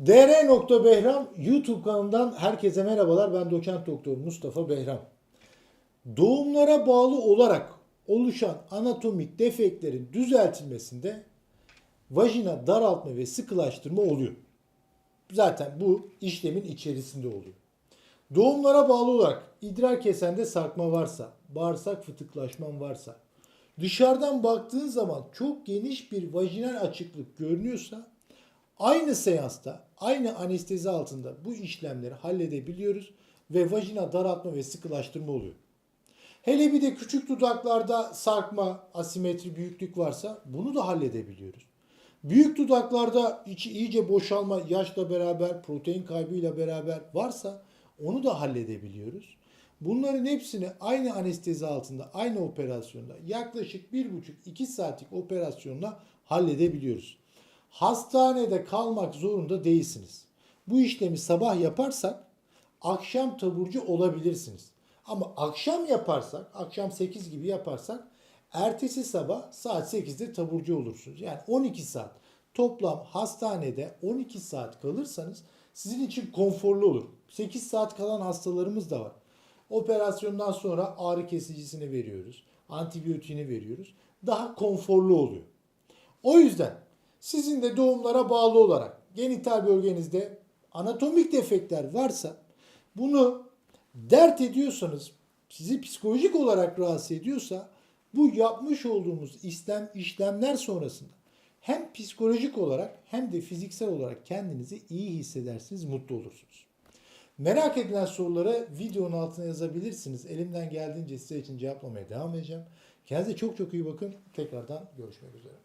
dr.behram YouTube kanalından herkese merhabalar. Ben doçent doktor Mustafa Behram. Doğumlara bağlı olarak oluşan anatomik defektlerin düzeltilmesinde vajina daraltma ve sıkılaştırma oluyor. Zaten bu işlemin içerisinde oluyor. Doğumlara bağlı olarak idrar kesende sarkma varsa, bağırsak fıtıklaşman varsa, dışarıdan baktığın zaman çok geniş bir vajinal açıklık görünüyorsa aynı seansta, aynı anestezi altında bu işlemleri halledebiliyoruz ve vajina daraltma ve sıkılaştırma oluyor. Hele bir de küçük dudaklarda sarkma, asimetri, büyüklük varsa bunu da halledebiliyoruz. Büyük dudaklarda içi iyice boşalma yaşla beraber, protein kaybıyla beraber varsa onu da halledebiliyoruz. Bunların hepsini aynı anestezi altında, aynı operasyonda yaklaşık 1,5-2 saatlik operasyonla halledebiliyoruz. Hastanede kalmak zorunda değilsiniz. Bu işlemi sabah yaparsak akşam taburcu olabilirsiniz. Ama akşam yaparsak, akşam 8 gibi yaparsak ertesi sabah saat 8'de taburcu olursunuz. Yani 12 saat. Toplam hastanede 12 saat kalırsanız sizin için konforlu olur. 8 saat kalan hastalarımız da var. Operasyondan sonra ağrı kesicisini veriyoruz. Antibiyotiğini veriyoruz. Daha konforlu oluyor. O yüzden sizin de doğumlara bağlı olarak genital bölgenizde anatomik defektler varsa bunu dert ediyorsanız, sizi psikolojik olarak rahatsız ediyorsa bu yapmış olduğumuz işlem işlemler sonrasında hem psikolojik olarak hem de fiziksel olarak kendinizi iyi hissedersiniz, mutlu olursunuz. Merak edilen soruları videonun altına yazabilirsiniz. Elimden geldiğince size için cevaplamaya devam edeceğim. Kendinize çok çok iyi bakın. Tekrardan görüşmek üzere.